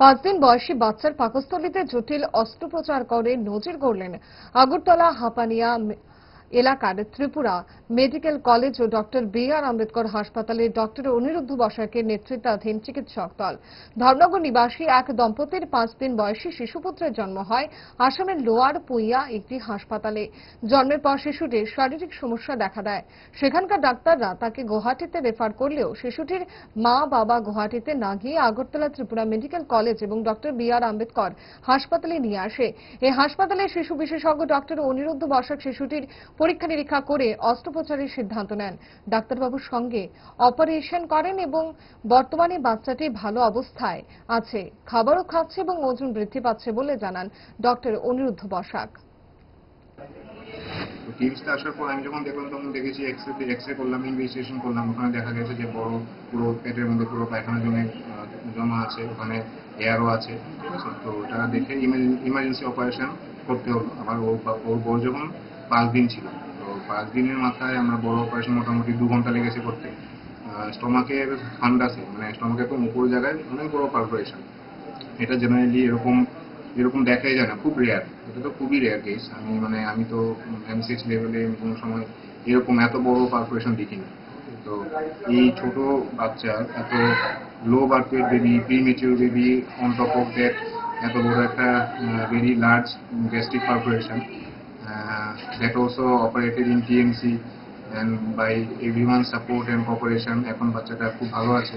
পাঁচ দিন বয়সী বাচ্চার পাকস্থলীতে জটিল অস্ত্রোপচার করে নজির গড়লেন আগরতলা হাপানিয়া এলাকার ত্রিপুরা মেডিকেল কলেজ ও ডক্টর বি আর আম্বেদকর হাসপাতালের ডক্টর অনিরুদ্ধ বসাকের নেতৃত্বাধীন চিকিৎসক দল। ধর্মনগর নিবাসী এক দম্পতির পাঁচ দিন বয়সী শিশুপুত্রের জন্ম হয় আসামের লোয়ার পুইয়া একটি হাসপাতালে। জন্মের পর শিশুটির শারীরিক সমস্যা দেখা দেয়। সেখানকার ডাক্তাররা তাকে গুয়াহাটিতে রেফার করলেও শিশুটির মা বাবা গুয়াহাটিতে না গিয়ে আগরতলা ত্রিপুরা মেডিকেল কলেজ এবং ডক্টর বি আর আম্বেদকর হাসপাতালে নিয়ে আসে। এই হাসপাতালে শিশু বিশেষজ্ঞ ডক্টর অনিরুদ্ধ বসাক শিশুটির পরীক্ষা নিরীক্ষা করে অস্ত্রোপচারের সিদ্ধান্ত নেন। ডাক্তারবাবুর সঙ্গে অপারেশন করেন এবং বর্তমানে বাচ্চাটি ভালো অবস্থায় আছে। খাবারও খাচ্ছে এবং ওজন বৃদ্ধি পাচ্ছে বলে জানান ডক্টর অনিরুদ্ধ বসাক। আসার পর আমি যখন দেখলাম, তখন দেখেছি এক্সরে এক্সরে করলাম ইনভেস্টিগেশন করলাম। ওখানে দেখা গেছে যে বড় পুরো পেটের মধ্যে পুরো পায়খানা জমে জমা আছে। ওখানে এয়ারও আছে। আছে? তো ওটা দেখে ইমার্জেন্সি অপারেশন করতে হলো। আবার ওর যখন পাঁচ দিন ছিল। তো পাঁচ দিনের মাথায় আমরা বড় অপারেশন মোটামুটি দু ঘণ্টা লেগেছে করতে। স্টমাকের ফান্ডাসে মানে স্টমাকের একদম উপর জায়গায় অনেক বড় পারফোরেশন এটা জেনারেলি এরকম এরকম দেখাই যায় না, খুব রেয়ার এটা তো খুবই রেয়ার কেস আমি মানে আমি তো এমসিএইচ লেভেলে কোনো সময় এরকম এত বড় পারফরেশন দেখিনি। তো এই ছোট বাচ্চা, এত low birth weight baby premature baby on top of that এত বড় একটা very large gastric perforation that also operated in TMC and by everyone support and cooperation এখন বাচ্চাটা খুব ভালো আছে।